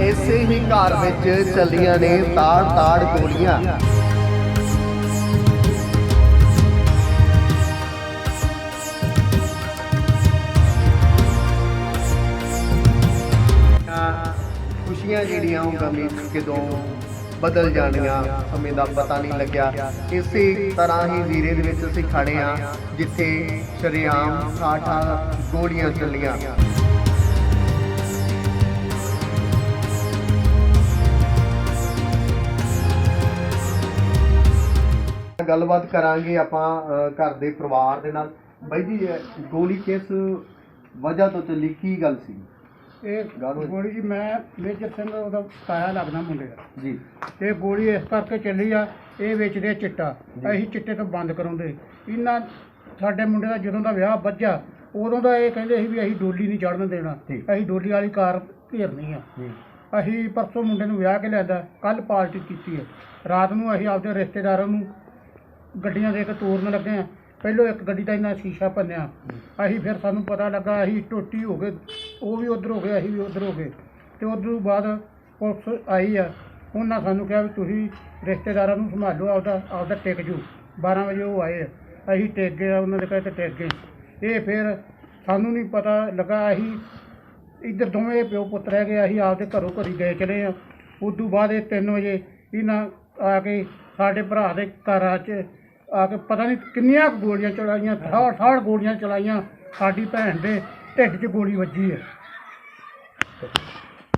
ਇਸੇ ਹੀ ਘਰ ਵਿੱਚ ਚੱਲੀਆਂ ਨੇ ਤਾੜ-ਤਾੜ ਗੋਲੀਆਂ। ਖੁਸ਼ੀਆਂ ਜਿਹੜੀਆਂ ਉਹ ਗਮੀ ਕਿਦੋਂ ਬਦਲ ਜਾਣੀਆਂ, ਸਮੇਂ ਦਾ ਪਤਾ ਨਹੀਂ ਲੱਗਿਆ। ਇਸੇ ਤਰ੍ਹਾਂ ਹੀ ਜ਼ੀਰੇ ਦੇ ਵਿੱਚ ਅਸੀਂ ਖੜੇ ਆ ਜਿੱਥੇ ਸ਼ਰੇਆਮ ਠਾਠਾ ਗੋਲੀਆਂ ਚੱਲੀਆਂ। ਗੱਲਬਾਤ ਕਰਾਂਗੇ ਆਪਾਂ ਘਰ ਦੇ ਪਰਿਵਾਰ ਦੇ ਨਾਲ। ਬਾਈ ਜੀ ਇਹ ਗੋਲੀ ਕਿਸ ਵਜ੍ਹਾ ਤੋਂ ਚੱਲੀ ਕੀ ਗੱਲ ਸੀ? ਇਹ ਗਾਲੋ। ਗੋਲੀ ਜੀ ਮੈਂ ਮੇਜਰ ਸਿੰਘ ਉਹਦਾ ਤਾਇਆ ਲੱਗਦਾ ਮੁੰਡੇ ਦਾ। ਜੀ। ਤੇ ਗੋਲੀ ਇਸ ਕਰਕੇ ਚੱਲੀ ਆ ਇਹ ਵੇਚਦੇ ਆ ਚਿੱਟਾ। ਅਸੀਂ ਚਿੱਟੇ ਤੋਂ ਬੰਦ ਕਰਾਉਂਦੇ। ਇਹਨਾਂ ਸਾਡੇ ਮੁੰਡੇ ਦਾ ਜਦੋਂ ਦਾ ਵਿਆਹ ਵੱਜਾ ਉਦੋਂ ਦਾ ਇਹ ਕਹਿੰਦੇ ਸੀ ਵੀ ਅਸੀਂ ਡੋਲੀ ਨਹੀਂ ਚੜਨ ਦੇਣਾ। ਠੀਕ। ਅਸੀਂ ਡੋਲੀ ਵਾਲੀ ਕਾਰ ਘੇਰਨੀ ਆ। ਜੀ। ਅਸੀਂ ਪਰਸੋਂ ਮੁੰਡੇ ਨੂੰ ਵਿਆਹ ਕੇ ਲਿਆਂਦਾ ਕੱਲ ਪਾਰਟੀ ਕੀਤੀ ਹੈ ਰਾਤ ਨੂੰ ਅਸੀਂ ਆਪਦੇ ਰਿਸ਼ਤੇਦਾਰਾਂ ਨੂੰ ਗੱਡੀਆਂ ਦੇ ਕੇ ਤੋਰਨ ਲੱਗੇ ਆ। ਪਹਿਲੋਂ ਇੱਕ ਗੱਡੀ ਦਾ ਇਹਨਾਂ ਸ਼ੀਸ਼ਾ ਭੰਨਿਆ। ਅਸੀਂ ਫਿਰ ਸਾਨੂੰ ਪਤਾ ਲੱਗਾ, ਅਸੀਂ ਟੋਟੀ ਹੋ ਗਏ। ਉਹ ਵੀ ਉਧਰ ਹੋ ਗਏ, ਅਸੀਂ ਵੀ ਉਧਰ ਹੋ ਗਏ। ਤੇ ਉਧਰ ਤੋਂ ਬਾਅਦ ਪੁਲਿਸ ਆਈ ਆ। ਉਹਨਾਂ ਸਾਨੂੰ ਕਿਹਾ ਵੀ ਤੁਸੀਂ ਰਿਸ਼ਤੇਦਾਰਾਂ ਨੂੰ ਸੰਭਾਲੋ ਆਪਦਾ ਆਪਦਾ ਟਿਕ ਜੂ 12 ਵਜੇ ਉਹ ਆਏ ਆ। ਅਸੀਂ ਟਿਕ ਗਏ, ਉਹਨਾਂ ਦੇ ਕਹੇ ਤੇ ਟਿਕ ਗਏ। ਇਹ ਫਿਰ ਸਾਨੂੰ ਨਹੀਂ ਪਤਾ ਲੱਗਾ, ਅਸੀਂ ਇੱਧਰ ਦੋਵੇਂ ਪਿਓ ਪੁੱਤ ਰਹਿ ਗਏ, ਅਸੀਂ ਆਪਦੇ ਘਰੋਂ ਘਰੀ ਗਏ ਚਲੇ ਆ। ਤੋਂ ਬਾਅਦ ਇਹ 3 ਵਜੇ ਇਹਨਾਂ ਆ ਕੇ ਸਾਡੇ ਭਰਾ ਦੇ ਘਰਾਂ 'ਚ ਆ ਕੇ ਪਤਾ ਨਹੀਂ ਕਿੰਨੀਆਂ ਕੁ ਗੋਲੀਆਂ ਚਲਾਈਆਂ ਠਾੜ ਠਾੜ ਗੋਲੀਆਂ ਚਲਾਈਆਂ, ਸਾਡੀ ਭੈਣ ਦੇ ਢਿੱਡ 'ਚ ਗੋਲੀ ਵੱਜੀ ਹੈ